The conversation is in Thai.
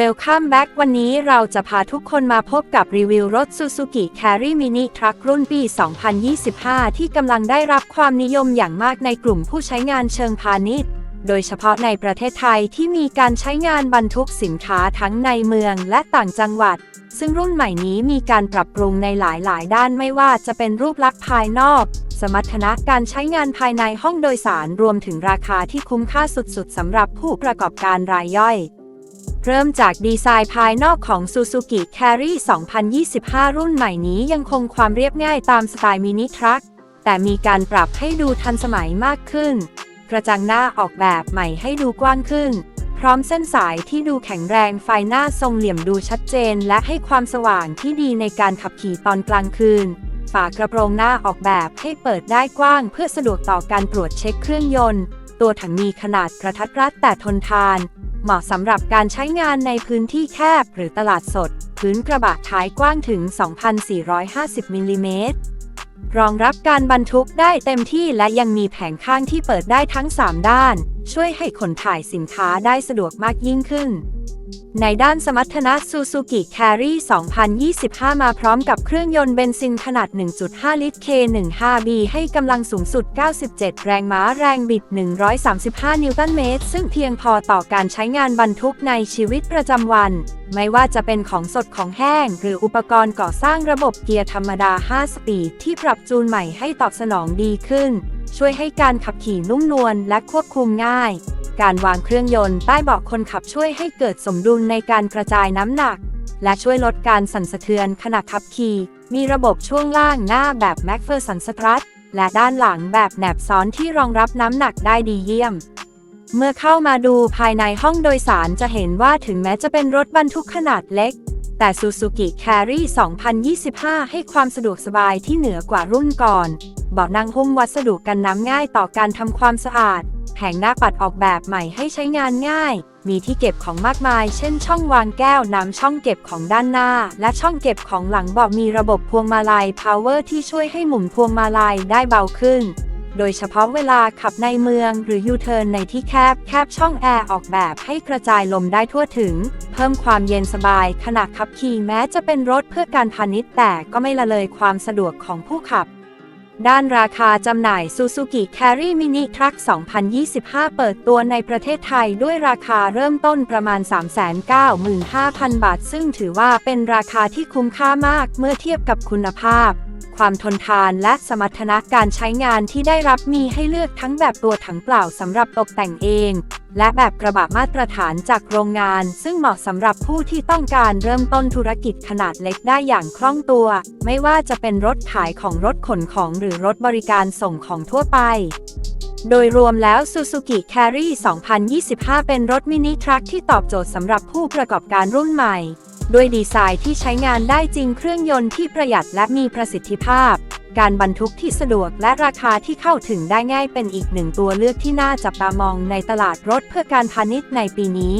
Welcome back วันนี้เราจะพาทุกคนมาพบกับรีวิวรถ Suzuki Carry Mini Truck รุ่นปี 2025 ที่กำลังได้รับความนิยมอย่างมากในกลุ่มผู้ใช้งานเชิงพาณิชย์ โดยเฉพาะในประเทศไทยที่มีการใช้งานบรรทุกสินค้าทั้งในเมืองและต่างจังหวัด ซึ่งรุ่นใหม่นี้มีการปรับปรุงในหลาย ๆ ด้านไม่ว่าจะเป็นรูปลักษณ์ภายนอก สมรรถนะการใช้งานภายในห้องโดยสารรวมถึงราคาที่คุ้มค่าสุด ๆสำหรับผู้ประกอบการรายย่อย เริ่มจากดีไซน์ภายนอกของ Suzuki Carry 2025 รุ่นใหม่นี้ยังคงความเรียบง่ายตามสไตล์มินิทรัค แต่มีการปรับให้ดูทันสมัยมากขึ้น กระจังหน้าออกแบบใหม่ให้ดูกว้างขึ้น พร้อมเส้นสายที่ดูแข็งแรงไฟหน้าทรงเหลี่ยมดูชัดเจน และให้ความสว่างที่ดีในการขับขี่ตอนกลางคืน ฝากระโปรงหน้าออกแบบให้เปิดได้กว้าง เพื่อสะดวกต่อการตรวจเช็คเครื่องยนต์ ตัวถังมีขนาดกระทัดรัดแต่ทนทาน เหมาะสำหรับการใช้งานในพื้นที่แคบหรือตลาดสด พื้นกระบะท้ายกว้างถึง 2,450 มิลลิเมตร รองรับการบรรทุกได้เต็มที่และยังมีแผงข้างที่เปิดได้ทั้ง 3 ด้าน ช่วยให้ขนถ่ายสินค้าได้สะดวกมากยิ่งขึ้น ในด้านสมรรถนะ Suzuki Carry 2025 มาพร้อมกับเครื่องยนต์เบนซินขนาด 1.5 ลิตร K15B ให้กำลังสูงสุด 97 แรงม้าแรงบิด 135 นิวตันเมตร ซึ่งเพียงพอต่อการใช้งานบรรทุกในชีวิตประจำวัน ไม่ว่าจะเป็นของสดของแห้ง หรืออุปกรณ์ก่อสร้างระบบเกียร์ธรรมดา 5 สปีด ที่ปรับจูนใหม่ให้ตอบสนองดีขึ้น ช่วยให้การขับขี่นุ่มนวลและควบคุมง่าย การวางเครื่องยนต์ใต้เบาะคนขับช่วยให้เกิดสมดุลในการกระจายน้ำหนัก และช่วยลดการสั่นสะเทือนขณะขับขี่ มีระบบช่วงล่างหน้าแบบ m a c p h e r s o n Strut และด้านหลังแบบแหนบซ้อนที่รองรับน้ำหนักได้ดีเยี่ยม เมื่อเข้ามาดูภายในห้องโดยสารจะเห็นว่าถึงแม้จะเป็นรถบรรทุกขนาดเล็ก แต่ Suzuki Carry 2025 ให้ความสะดวกสบายที่เหนือกว่ารุ่นก่อนเบาะนั่งหุ้มวัสดุกันน้ำง่ายต่อการทำความสะอาดแผงหน้าปัดออกแบบใหม่ให้ใช้งานง่าย มีที่เก็บของมากมาย เช่นช่องวางแก้วน้ำช่องเก็บของด้านหน้า และช่องเก็บของหลังเบาะมีระบบพวงมาลัย Power ที่ช่วยให้หมุนพวงมาลัยได้เบาขึ้น โดยเฉพาะเวลาขับในเมืองหรือยูเทิร์นในที่แคบแคบช่องแอร์ออกแบบให้กระจายลมได้ทั่วถึง เพิ่มความเย็นสบายขณะขับขี่แม้จะเป็นรถเพื่อการพาณิชย์แต่ก็ไม่ละเลยความสะดวกของผู้ขับด้านราคาจำหน่าย Suzuki Carry Mini Truck 2025 เปิดตัวในประเทศไทยด้วยราคาเริ่มต้นประมาณ 395,000 บาท ซึ่งถือว่าเป็นราคาที่คุ้มค่ามากเมื่อเทียบกับคุณภาพ ความทนทานและสมรรถนะการใช้งานที่ได้รับมีให้เลือกทั้งแบบตัวถังเปล่าสำหรับตกแต่งเอง และแบบกระบะมาตรฐานจากโรงงาน ซึ่งเหมาะสำหรับผู้ที่ต้องการเริ่มต้นธุรกิจขนาดเล็กได้อย่างคล่องตัว ไม่ว่าจะเป็นรถขายของรถขนของหรือรถบริการส่งของทั่วไปโดยรวมแล้ว Suzuki Carry 2025 เป็นรถมินิทรัคที่ตอบโจทย์สำหรับผู้ประกอบการรุ่นใหม่ ด้วยดีไซน์ที่ใช้งานได้จริงเครื่องยนต์ที่ประหยัดและมีประสิทธิภาพ การบรรทุกที่สะดวกและราคาที่เข้าถึงได้ง่ายเป็นอีกหนึ่งตัวเลือกที่น่าจับตามองในตลาดรถเพื่อการพาณิชย์ในปีนี้